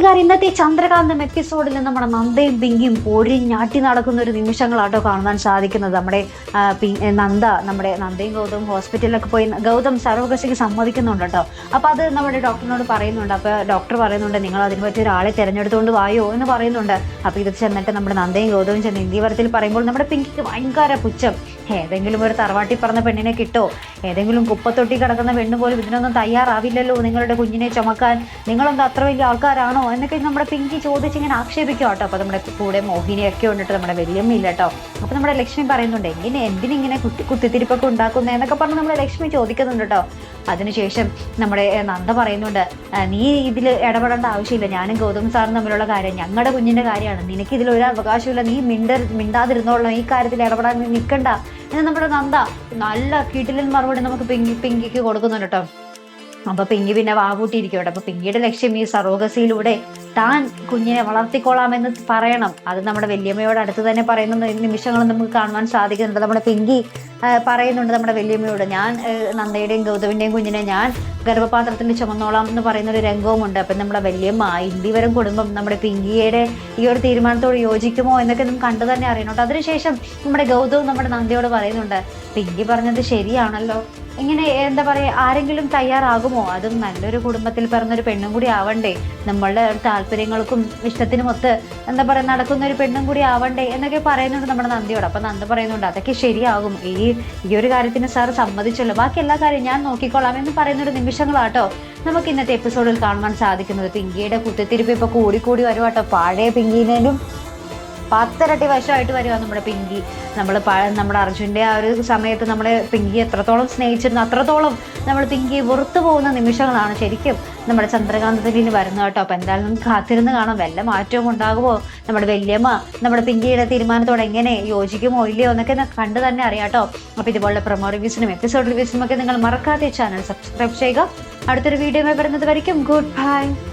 ഇന്നത്തെ ഈ ചന്ദ്രകാന്തം എപ്പിസോഡിൽ നമ്മുടെ നന്ദയും പിങ്കിയും പൊരിഞ്ഞാട്ടി നടക്കുന്ന ഒരു നിമിഷങ്ങളാട്ടോ കാണാൻ സാധിക്കുന്നത്. നമ്മുടെ നന്ദ നമ്മുടെ നന്ദയും ഗൗതം ഹോസ്പിറ്റലിലൊക്കെ പോയി ഗൗതം സർവകക്ഷിക്ക് സമ്മതിക്കുന്നുണ്ട് കേട്ടോ അപ്പൊ അത് നമ്മുടെ ഡോക്ടറിനോട് പറയുന്നുണ്ട്. അപ്പോൾ ഡോക്ടർ പറയുന്നുണ്ട് നിങ്ങൾ അതിന് പറ്റിയ ഒരാളെ തിരഞ്ഞെടുത്തുകൊണ്ട് വായോ എന്ന് പറയുന്നുണ്ട്. അപ്പോൾ ഇത് ചെന്നിട്ട് നമ്മുടെ നന്ദയും ഗൗതവും ചെന്ന് ഇന്ത്യവരത്തിൽ പറയുമ്പോൾ നമ്മുടെ പിങ്കിക്ക് ഭയങ്കര പുച്ഛം. ഏതെങ്കിലും ഒരു തറവാട്ടി പറഞ്ഞ പെണ്ണിനെ കിട്ടോ? ഏതെങ്കിലും കുപ്പത്തൊട്ടി കിടക്കുന്ന പെണ്ണ് പോലും ഇതിനൊന്നും തയ്യാറാവില്ലല്ലോ നിങ്ങളുടെ കുഞ്ഞിനെ ചുമക്കാൻ. നിങ്ങളെന്താ അത്ര വലിയ ആൾക്കാരാണോ? എന്നൊക്കെ നമ്മുടെ പിങ്കി ചോദിച്ച് ഇങ്ങനെ ആക്ഷേപിക്കും കേട്ടോ. അപ്പോൾ നമ്മുടെ കൂടെ മോഹിനിയൊക്കെ ഉണ്ടിട്ട് നമ്മുടെ വലിയമ്മ ഇല്ല കേട്ടോ. അപ്പോൾ നമ്മുടെ ലക്ഷ്മി പറയുന്നുണ്ട് എങ്ങനെ എന്തിനിങ്ങനെ കുത്തി കുത്തിത്തിരിപ്പൊക്കെ ഉണ്ടാക്കുന്നത് എന്നൊക്കെ പറഞ്ഞ് നമ്മുടെ ലക്ഷ്മി ചോദിക്കുന്നുണ്ട് കേട്ടോ. അതിനുശേഷം നമ്മുടെ നന്ദ പറയുന്നുണ്ട് നീ ഇതിൽ ഇടപെടേണ്ട ആവശ്യമില്ല. ഞാനും ഗൗതം സാറും തമ്മിലുള്ള കാര്യം ഞങ്ങളുടെ കുഞ്ഞിന്റെ കാര്യമാണ്. നിനക്ക് ഇതിൽ ഒരു അവകാശമില്ല നീ മിണ്ട മിണ്ടാതിരുന്നോളാം ഈ കാര്യത്തിൽ ഇടപെടാൻ നിൽക്കണ്ട എന്ന് നമ്മുടെ നന്ദ നല്ല കീട്ടിലിൽ മറുപടി നമുക്ക് പിങ്കി പിങ്കിക്ക് കൊടുക്കുന്നുണ്ട് കേട്ടോ. അപ്പൊ പിങ്കി പിന്നെ വാകൂട്ടിയിരിക്കട്ടെ അപ്പൊ പിങ്കിയുടെ ലക്ഷ്യം ഈ സറോഗസിയിലൂടെ താൻ കുഞ്ഞിനെ വളർത്തിക്കോളാമെന്ന് പറയണം. അത് നമ്മുടെ വല്യമ്മയോട് അടുത്ത് തന്നെ പറയുന്ന നിമിഷങ്ങൾ നമുക്ക് കാണുവാൻ സാധിക്കുന്നുണ്ട്. നമ്മുടെ പിങ്കി പറയുന്നുണ്ട് നമ്മുടെ വല്യമ്മയോട് ഞാൻ നന്ദയുടെയും ഗൗതമിന്റെയും കുഞ്ഞിനെ ഞാൻ ഗർഭപാത്രത്തിൽ ചുമന്നോളാം എന്ന് പറയുന്ന ഒരു രംഗവുമുണ്ട്. അപ്പം നമ്മുടെ വല്യമ്മ ഇന്ത്യവരും കുടുംബം നമ്മുടെ പിങ്കിയുടെ ഈ ഒരു തീരുമാനത്തോട് യോജിക്കുമോ എന്നൊക്കെ നമുക്ക് കണ്ടു തന്നെ അറിയണം കേട്ടോ. അതിനുശേഷം നമ്മുടെ ഗൗതവും നമ്മുടെ നന്ദിയോട് പറയുന്നുണ്ട് പിങ്കി പറഞ്ഞത് ശരിയാണല്ലോ. ഇങ്ങനെ എന്താ പറയുക ആരെങ്കിലും തയ്യാറാകുമോ? അതും നല്ലൊരു കുടുംബത്തിൽ പിറന്നൊരു പെണ്ണും കൂടി ആവണ്ടേ. നമ്മളുടെ താല്പര്യങ്ങൾക്കും ഇഷ്ടത്തിനുമൊത്ത് എന്താ പറയുക നടക്കുന്ന ഒരു പെണ്ണും കൂടി ആവണ്ടേ എന്നൊക്കെ പറയുന്നുണ്ട് നമ്മുടെ നന്ദിയോട്. അപ്പം നന്ദ പറയുന്നുണ്ട് അതൊക്കെ ശരിയാകും. ഈ ഈ ഒരു കാര്യത്തിന് സാർ സമ്മതിച്ചല്ലോ. ബാക്കി എല്ലാ കാര്യം ഞാൻ നോക്കിക്കോളാം എന്ന് പറയുന്ന ഒരു നിമിഷങ്ങളാട്ടോ നമുക്ക് ഇന്നത്തെ എപ്പിസോഡിൽ കാണുവാൻ സാധിക്കുന്നത്. പിങ്കിയുടെ കുത്തിത്തിരിപ്പ് ഇപ്പൊ കൂടിക്കൂടി വരുവാട്ടോ. പഴയ പിങ്കീനേലും പത്തിരട്ടി വശമായിട്ട് വരുക നമ്മുടെ പിങ്കി. നമ്മൾ നമ്മുടെ അർജുന്റെ ആ ഒരു സമയത്ത് നമ്മൾ പിങ്കി എത്രത്തോളം സ്നേഹിച്ചിരുന്നു അത്രത്തോളം നമ്മൾ പിങ്കി വെറുത്തു പോകുന്ന നിമിഷങ്ങളാണ് ശരിക്കും നമ്മുടെ ചന്ദ്രകാന്തത്തിൽ വരുന്നത് കേട്ടോ. അപ്പം എന്തായാലും നമുക്ക് കാത്തിരുന്ന് കാണാം. വല്ല മാറ്റവും ഉണ്ടാകുമോ? നമ്മുടെ വല്യമ്മ നമ്മുടെ പിങ്കിയുടെ തീരുമാനത്തോടെ എങ്ങനെ യോജിക്കുമോ ഇല്ലയോ എന്നൊക്കെ കണ്ട് തന്നെ അറിയാം കേട്ടോ. അപ്പോൾ ഇതുപോലുള്ള പ്രൊമോ റിവ്യൂസിനും എപ്പിസോഡ് റിവ്യൂസിനും ഒക്കെ നിങ്ങൾ മറക്കാതെ ചാനൽ സബ്സ്ക്രൈബ് ചെയ്യുക. അടുത്തൊരു വീഡിയോ വരുന്നത് വരയ്ക്കും. Good bye